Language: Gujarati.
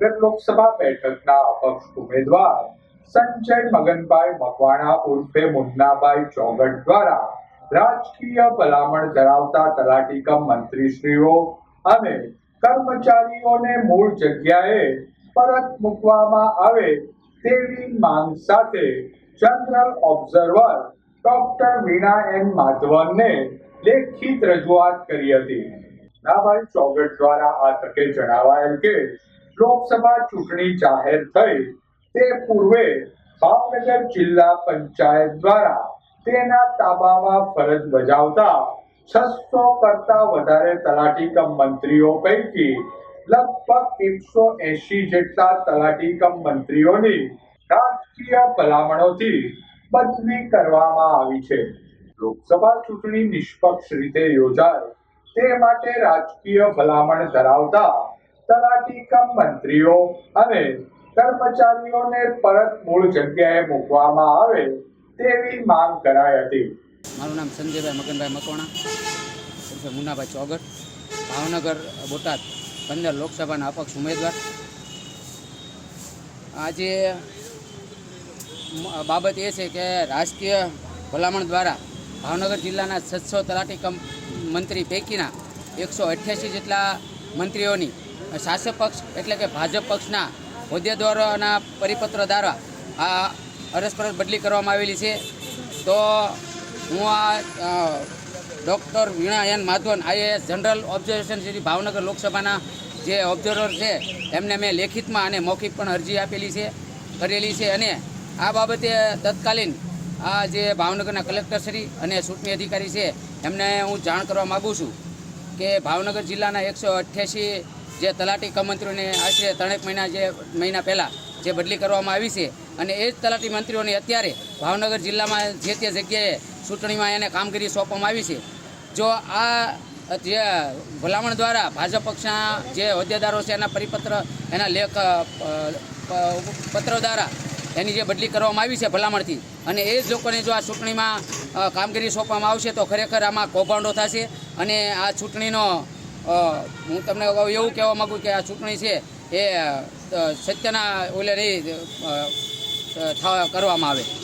ભાવનગર લોકસભા બેઠકના અપક્ષ ઉમેદવાર સંજય મગનભાઈ મકવાણા ઉર્ફે મુન્નાભાઈ ચોગટ દ્વારા રાજકીય ભલામણ ધરાવતા તલાટી કમ મંત્રીશ્રીઓ અને કર્મચારીઓને મૂળ જગ્યાએ પરત મૂકવામાં આવે તેવી માંગ સાથે general observer doctor Veena N માધવનને લેખિત રજૂઆત કરી હતી. નાભાઈ ચોગટ દ્વારા આ તકે જણાવાયેલ કે લોકસભા ચૂંટણી જાહેર થઈ. તે પૂર્વે ભાવનગર જિલ્લા પંચાયત દ્વારા તેના તાબામાં ફરજ બજાવતા છસો કરતા વધારે તલાટી કમ મંત્રીઓ પૈકી લગભગ એકસો એસી જેટલા તલાટી કમ મંત્રીઓની રાજકીય ભલામણોથી બદલી કરવામાં આવી છે. લોકસભા ચૂંટણી નિષ્પક્ષ રીતે યોજાય તે માટે રાજકીય ભલામણ ધરાવતા તલાટી કમ મંત્રીઓ અને કર્મચારીઓને પરત મૂળ જગ્યાએ મૂકવામાં આવે તેવી માંગ કરાઈ હતી. મારું નામ સંજયભાઈ મગનભાઈ મકવાણા મુનાભાઈ ચોગટ ભાવનગર, બોટાદ પંદર લોકસભાના અપક્ષ ઉમેદવાર. આજે બાબત એ છે કે રાજકીય ભલામણ દ્વારા ભાવનગર જિલ્લાના છસો તલાટી કમ મંત્રી પૈકીના એકસો અઠ્યાસી જેટલા મંત્રીઓની શાસક પક્ષ એટલે કે ભાજપ પક્ષના હોદ્દેદારોના પરિપત્ર દ્વારા આ અરસપરસ બદલી કરવામાં આવેલી છે. તો હું આ doctor Veena N Madhavan, IAS general observation સુધી ભાવનગર લોકસભાના જે ઓબ્ઝર્વર છે, એમને મેં લેખિતમાં અને મૌખિક પણ અરજી આપેલી છે, કરેલી છે અને આ બાબતે તત્કાલીન આ જે ભાવનગરના કલેક્ટરશ્રી અને ચૂંટણી અધિકારી છે, એમને હું જાણ કરવા માગું છું કે ભાવનગર જિલ્લાના એકસો અઠ્યાસી જે તલાટી કમંત્રીઓને આશરે ત્રણેક મહિના જે મહિના પહેલાં જે બદલી કરવામાં આવી છે અને એ જ તલાટી મંત્રીઓને અત્યારે ભાવનગર જિલ્લામાં જે તે જગ્યાએ ચૂંટણીમાં એને કામગીરી સોંપવામાં આવી છે. જો આ જે ભલામણ દ્વારા ભાજપ પક્ષના જે હોદ્દેદારો છે એના પરિપત્ર, એના લેખ પત્ર દ્વારા એની જે બદલી કરવામાં આવી છે ભલામણથી અને એ જ લોકોને જો આ ચૂંટણીમાં કામગીરી સોંપવામાં આવશે તો ખરેખર આમાં કૌભાંડો થશે અને આ ચૂંટણીનો હું તમને એવું કહેવા માગું કે આ ચૂંટણી છે એ સત્યના ઓલે રહી કરવામાં આવે.